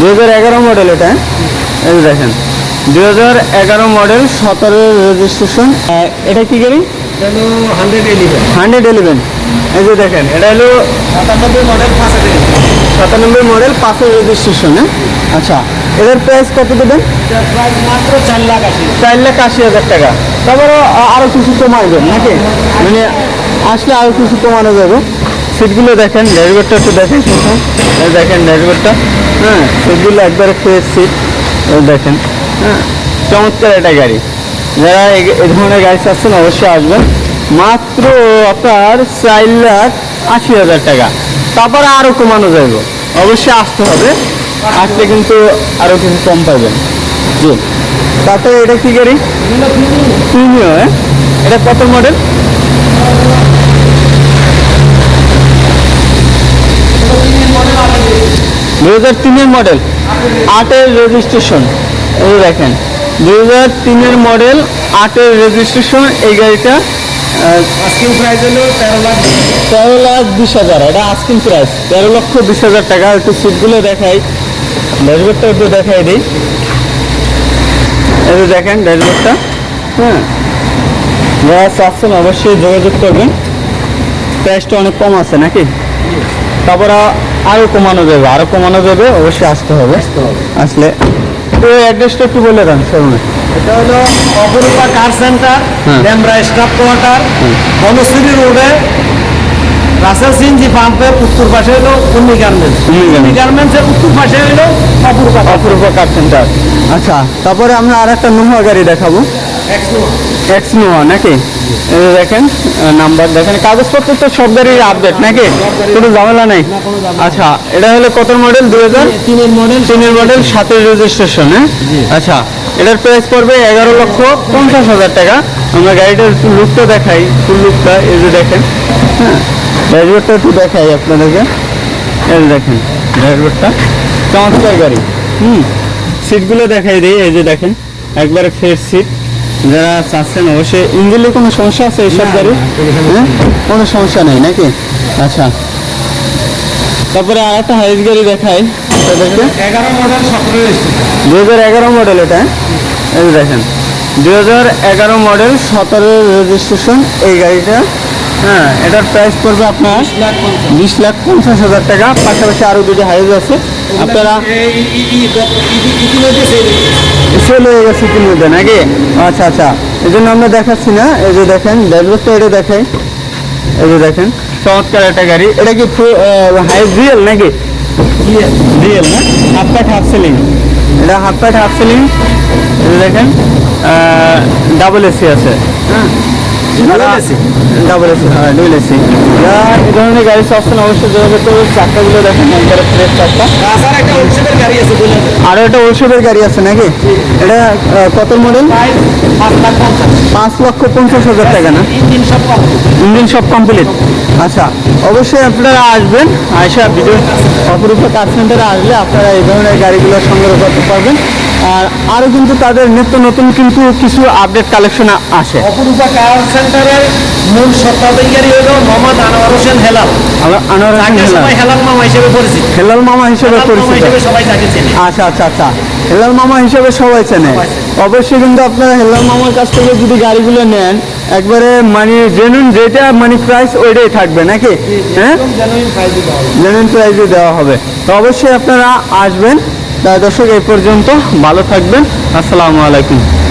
দু হাজার এগারো মডেল এটা। দেখেন দু এগারো মডেল সতেরো রেজিস্ট্রেশন এটা কি গাড়ি? হান্ড্রেড ইলেভেন এই যে দেখেন, এটা হলো সাতানব্বই মডেল সাতানব্বই মডেল পাঁচের রেজিস্ট্রেশন হ্যাঁ? আচ্ছা এটার প্রাইস কত দেবেন? মাত্র চার লাখ আশি চার লাখ আশি হাজার টাকা। তারপরে আ- আরও কিছু কমাইবেন নাকি? মানে আসলে আরও কিছু কমানো যাবে। সিটগুলো দেখেন ড্যাশবোর্ডটা একটু দেখেন প্রথম দেখেন ড্যাশবোর্ডটা হ্যাঁ সিটগুলো একবারে ফ্রেশ সিট দেখেন হ্যাঁ চমৎকার একটা গাড়ি। যারা এই- ধরনের গাড়ি চাচ্ছেন অবশ্যই আসবেন। মাত্র আপনার চার লাখ আশি হাজার টাকা। তারপরে আরও কমানো যাবে অবশ্যই আসতে হবে। আসলে কিন্তু আরও কিছু কম পাবেন। জি। তারপরে এটা কি গাড়ি? প্রিমিয় হ্যাঁ? এটা কত মডেল দু হাজার তিনের মডেল আটের রেজিস্ট্রেশন এই দেখেন দু হাজার তিনের মডেল আটের রেজিস্ট্রেশন এই গাড়িটা আস্কিং প্রাইস হলো তেরো লাখ তেরো লাখ বিশ হাজার এটা আস্কিং প্রাইস তেরো লক্ষ বিশ হাজার টাকা একটু সিটগুলো দেখাই ড্যাশবোর্ডটা একটু দেখাই দিই। এই দেখেন ড্যাশবোর্ডটা হ্যাঁ। যারা চাচ্ছেন অবশ্যই যোগাযোগ করবেন। প্রাইসটা অনেক কম আছে নাকি? তারপরে আরও কমানো যাবে আরও কমানো যাবে অবশ্যই আসতে হবে। আসলে তো অ্যাড্রেসটা একটু বলে দেন শোরুমে এটা হলো অপরূপা কার সেন্টার হ্যাঁ। স্টাফ কোয়ার্টার বনশ্রী রোডে রাসেল সিনজি পাম্পের উত্তর পাশে হলো উন্নি গার্মেন্টস উন্নি গার্মেন্টস। উন্নি গার্মেন্টসের উত্তর পাশে হলো অপরূপা অপূর্ব কার সেন্টার আচ্ছা তারপরে আমরা আর একটা নোহা গাড়ি দেখাবো। এক্সো নোয়া নাকি? দেখেন নাম্বার দেখেন কাগজপত্র তো সব গাড়ির আপডেট নাকি? কোনো ঝামেলা নেই? আচ্ছা এটা হলো কত মডেল দুই হাজার? তিনের মডেল তিনের মডেল সাতের রেজিস্ট্রেশন হ্যাঁ? আচ্ছা এটার প্রাইস পড়বে এগারো লক্ষ পঞ্চাশ হাজার টাকা। আমরা গাড়িটার একটু লুকটা দেখাই ফুল লুকটা এই যে দেখেন হ্যাঁ? ড্রাইভারটা একটু দেখাই আপনাদেরকে। এই দেখেন ড্রাইভারটা চমৎকার গাড়ি হুম? সিটগুলো দেখাই দিই এই যে দেখেন একবারে ফ্রেশ সিট যারা চাচ্ছেন অবশ্যই ইঞ্জিনে কোনো সমস্যা আছে এইসব গাড়ি? হ্যাঁ? কোনো সমস্যা নেই নাকি? আচ্ছা। তারপরে আর একটা হাইস গাড়ি দেখাই। এগারো মডেল সতেরো দু হাজার এগারো মডেল এটা এই দেখেন। দু হাজার এগারো মডেল সতেরো রেজিস্ট্রেশন এই গাড়িটা হ্যাঁ? এটার প্রাইস পড়বে আপনার বিশ লাখ পঞ্চাশ। হাজার টাকা। পাশাপাশি আরও দুটো হাইজ আছে। আপনারা হয়ে গেছে ইতিমধ্যে নাকি? আচ্ছা আচ্ছা। এই জন্য আমরা দেখাচ্ছি না। এই যে দেখেন ড্রাইভারটা এটা দেখাই। এই যে দেখেন চমৎকার একটা গাড়ি। এটা কি হাইজ রিয়েল নাকি? রিয়েল না? হাফ প্যাট হাফ সেলিং এটা হাফ প্যাট হাফ সেলিং দেখেন ডাবল এসি আছে। হ্যাঁ? ডাবল এসি হ্যাঁ ডুয়েল এসি। এই ধরনের গাড়ি চাচ্ছেন অবশ্যই যোগাযোগ করবে। চাকাগুলো দেখেন একবারে ফ্রেশ চাকা একটা ওলসেপের গাড়ি আছে আরও একটা ওষুধের গাড়ি আছে নাকি? এটা কত মডেল পাঁচ লক্ষ পঞ্চাশ হাজার টাকা না? ইঞ্জিন সব কমপ্লিট আচ্ছা অবশ্যই আপনারা আসবেন আয়সা ভিডিও অপরূপ কার সেন্টারে আসলে আপনারা এই ধরনের গাড়িগুলো সংগ্রহ করতে পারবেন। আর আরও কিন্তু তাদের নিত্য নতুন কিন্তু কিছু আপডেট কালেকশন আসে। অপরূপা কার সেন্টারের মূল সত্ত্বাধিকারী হলো মোহাম্মদ আনোয়ার হোসেন হেলাল। আনোয়ার হোসেন হেলাল। হেলাল মামা হিসেবে পরিচিত। হেলাল মামা হিসেবে পরিচিত। সবাই তাকে চেনে। আচ্ছা আচ্ছা আচ্ছা। হেলাল মামা হিসেবে সবাই চেনে। অবশ্যই কিন্তু আপনারা হেলাল মামার কাছ থেকে যদি গাড়িগুলো নেন একবারে মানে জেনুইন যেটা মানে প্রাইস ওইটাই থাকবে নাকি? হ্যাঁ। জেনুইন প্রাইসে দেওয়া হবে। তো অবশ্যই আপনারা আসবেন। দর্শক এই পর্যন্ত ভালো থাকবেন। আসসালামু আলাইকুম।